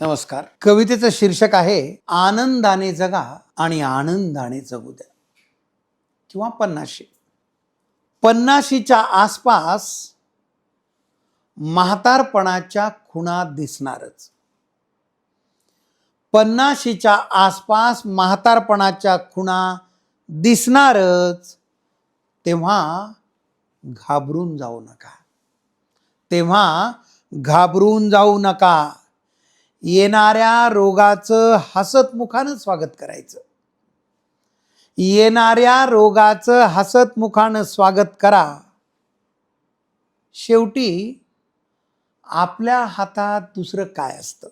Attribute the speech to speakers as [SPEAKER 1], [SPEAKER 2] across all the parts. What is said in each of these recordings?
[SPEAKER 1] नमस्कार. कवितेचं शीर्षक आहे आनंदाने जगा आणि आनंदाने जगू द्या. किंवा पन्नाशी पन्नाशीच्या आसपास म्हातारपणाच्या खुणा दिसणारच. पन्नाशीच्या आसपास म्हातारपणाच्या खुणा दिसणारच तेव्हा घाबरून जाऊ नका. तेव्हा घाबरून जाऊ नका. येणाऱ्या रोगाचं हसतमुखानं स्वागत करायचं. येणाऱ्या रोगाचं हसतमुखानं स्वागत करा. शेवटी आपल्या हातात दुसरं काय असतं?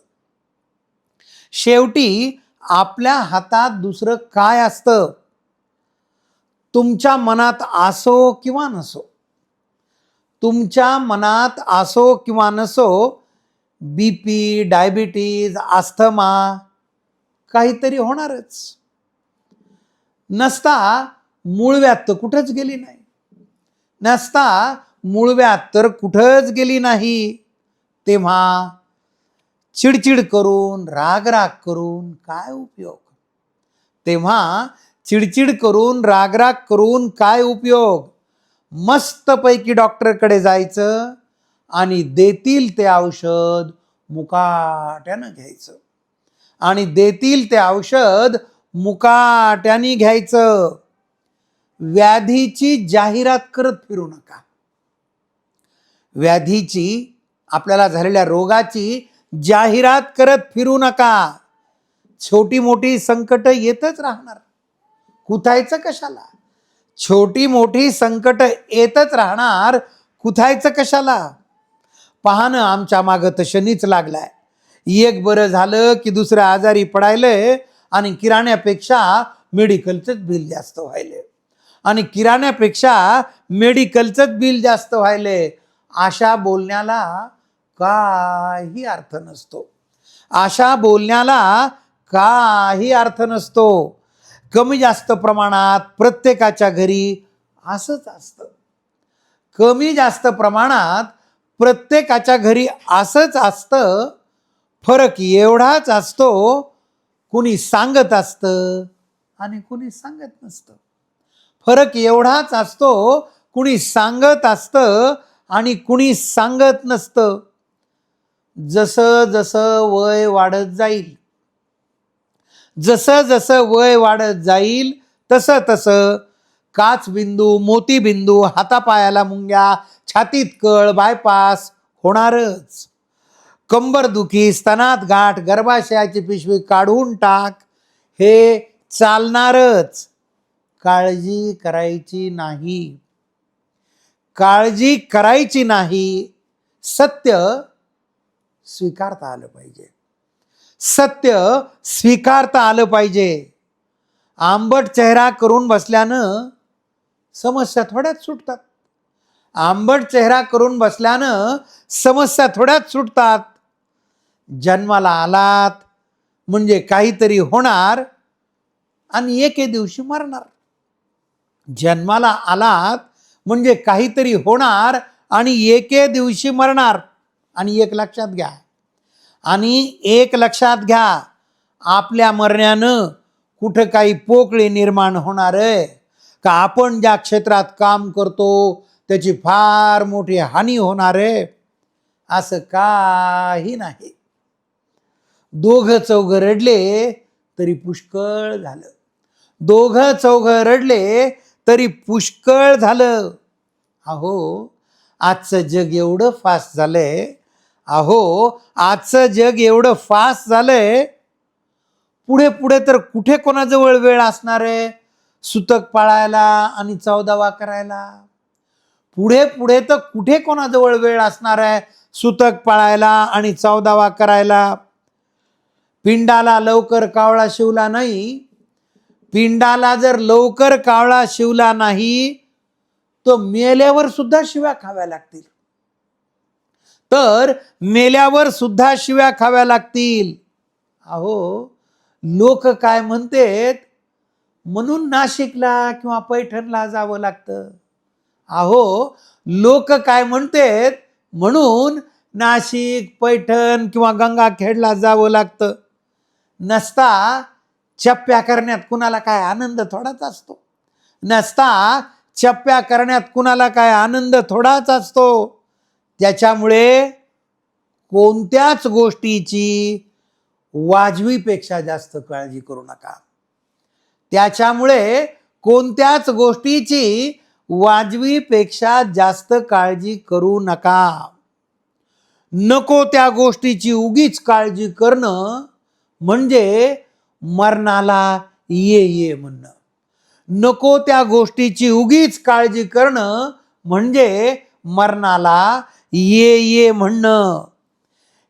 [SPEAKER 1] शेवटी आपल्या हातात दुसरं काय असतं? तुमच्या मनात असो किंवा नसो. तुमच्या मनात असो किंवा नसो बी पी डायबिटीज आस्थमा काहीतरी होणारच. नसता मूळव्यात तर कुठंच गेली नाही. नसता मूळव्यात तर कुठंच गेली नाही. तेव्हा चिडचिड करून रागराग करून काय उपयोग? तेव्हा चिडचिड करून रागराग करून काय उपयोग? मस्तपैकी डॉक्टरकडे जायचं आणि देतील ते औषध मुकाट्यानं घ्यायचं. आणि देतील ते औषध मुकाट्याने घ्यायचं. व्याधीची जाहिरात करत फिरू नका. व्याधीची आपल्याला झालेल्या रोगाची जाहिरात करत फिरू नका. छोटी मोठी संकट येतच राहणार. कुथायचं कशाला? छोटी मोठी संकट येतच राहणार. कुथायचं कशाला? पाहणं आमच्या मागं तर शनीच लागलाय. एक बरं झालं की दुसरं आजारी पडायलंय आणि किराण्यापेक्षा मेडिकलचंच बिल जास्त व्हायले आणि किराण्यापेक्षा मेडिकलचंच बिल जास्त व्हायले अशा बोलण्याला काही अर्थ नसतो. अशा बोलण्याला काही अर्थ नसतो. कमी जास्त प्रमाणात प्रत्येकाच्या घरी असंच असतं. कमी जास्त प्रमाणात प्रत्येकाच्या घरी असंच असतं. फरक एवढाच असतो कुणी सांगत असतं आणि कुणी सांगत नसतं. फरक एवढाच असतो कुणी सांगत असतं आणि कुणी सांगत नसतं. जसं जसं वय वाढत जाईल जसं जसं वय वाढत जाईल तसं तसं काच बिंदू मोती बिंदू हातापायाला मुंग्या छातीत कळ बायपास होणारच. कंबरदुखी स्तनात गाठ गर्भाशयाची पिशवी काढून टाक हे चालणारच. काळजी करायची नाही. काळजी करायची नाही सत्य स्वीकारता आलं पाहिजे. सत्य स्वीकारता आलं पाहिजे. आंबट चेहरा करून बसल्यानं समस्या थोड्याच सुटतात. आंबट चेहरा करून बसल्यानं समस्या थोड्याच सुटतात. जन्माला आलात म्हणजे काहीतरी होणार आणि एके दिवशी मरणार. जन्माला आलात म्हणजे काहीतरी होणार आणि एके दिवशी मरणार. आणि एक लक्षात घ्या. आणि एक लक्षात घ्या आपल्या मरण्यानं कुठं काही पोकळी निर्माण होणार आहे. का आपण ज्या क्षेत्रात काम करतो त्याची फार मोठी हानी होणार आहे? असं काही नाही. दोघं चौघं रडले तरी पुष्कळ झालं. दोघं चौघं रडले तरी पुष्कळ झालं. अहो आजचं जग एवढं फास्ट झालंय. अहो आजचं जग एवढं फास्ट झालंय. पुढे पुढे तर कुठे कोणाजवळ वेळ असणार आहे? सुतक पाळायला आणि चौदावा करायला. पुढे पुढे तर कुठे कोणाजवळ वेळ असणार आहे? सुतक पाळायला आणि चौदावा करायला. पिंडाला लवकर कावळा शिवला नाही. पिंडाला जर लवकर कावळा शिवला नाही तर मेल्यावर सुद्धा शिव्या खाव्या लागतील. तर मेल्यावर सुद्धा शिव्या खाव्या लागतील. अहो लोक काय म्हणतेत? म्हणून नाशिकला किंवा पैठणला जावं लागतं. अहो लोक काय म्हणतेत? म्हणून नाशिक पैठण किंवा गंगाखेडला जावं लागतं. नसता चप्प्या करण्यात कुणाला काय आनंद थोडाच असतो. नसता चप्प्या करण्यात कुणाला काय आनंद थोडाच असतो. त्याच्यामुळे कोणत्याच गोष्टीची वाजवीपेक्षा जास्त काळजी करू नका. त्याच्यामुळे कोणत्याच गोष्टीची वाजवीपेक्षा जास्त काळजी करू नका. नको त्या गोष्टीची उगीच काळजी करणं म्हणजे मरणाला ये ये म्हणणं. नको त्या गोष्टीची उगीच काळजी करणं म्हणजे मरणाला ये ये म्हणणं.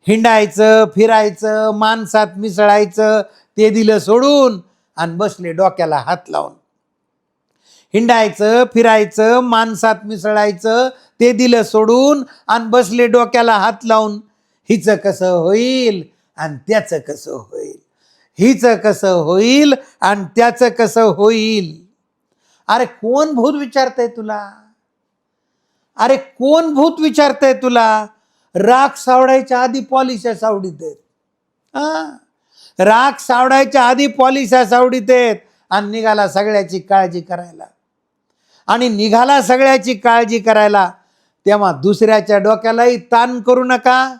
[SPEAKER 1] हिंडायचं फिरायचं माणसात मिसळायचं ते दिलं सोडून आणि बसले डोक्याला हात लावून. हिंडायचं फिरायचं माणसात मिसळायचं ते दिलं सोडून आणि बसले डोक्याला हात लावून. हिचं कसं होईल आणि त्याचं कसं होईल? हिचं कसं होईल आणि त्याचं कसं होईल? अरे कोण भूत विचारतंय तुला? अरे कोण भूत विचारतंय तुला? राख सावडायच्या आधी पॉलिशा सावडीत आहेत. हा? राख सावडायच्या आधी पॉलिशा सावडीत आहेत आणि निघाला सगळ्याची काळजी करायला. आणि निघाला सगळ्याची काळजी करायला तेव्हा दुसऱ्याच्या डोक्यालाही ताण करू नका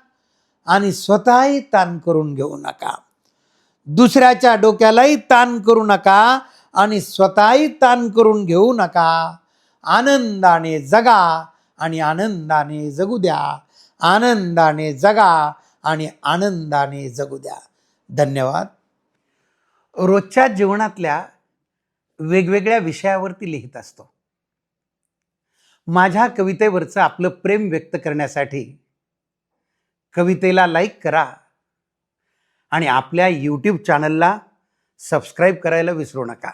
[SPEAKER 1] आणि स्वतःही ताण करून घेऊ नका. दुसऱ्याच्या डोक्यालाही ताण करू नका आणि स्वतःही ताण करून घेऊ नका. आनंदाने जगा आणि आनंदाने जगू द्या. आनंदाने जगा आणि आनंदाने जगू द्या. धन्यवाद. रोजच्या जीवनातल्या वेगवेगळ्या विषयावरती लिहित असतो. माझ्या कवितेवरचं आपलं प्रेम व्यक्त करण्यासाठी कवितेला लाईक करा आणि आपल्या यूट्यूब चॅनलला सबस्क्राईब करायला विसरू नका.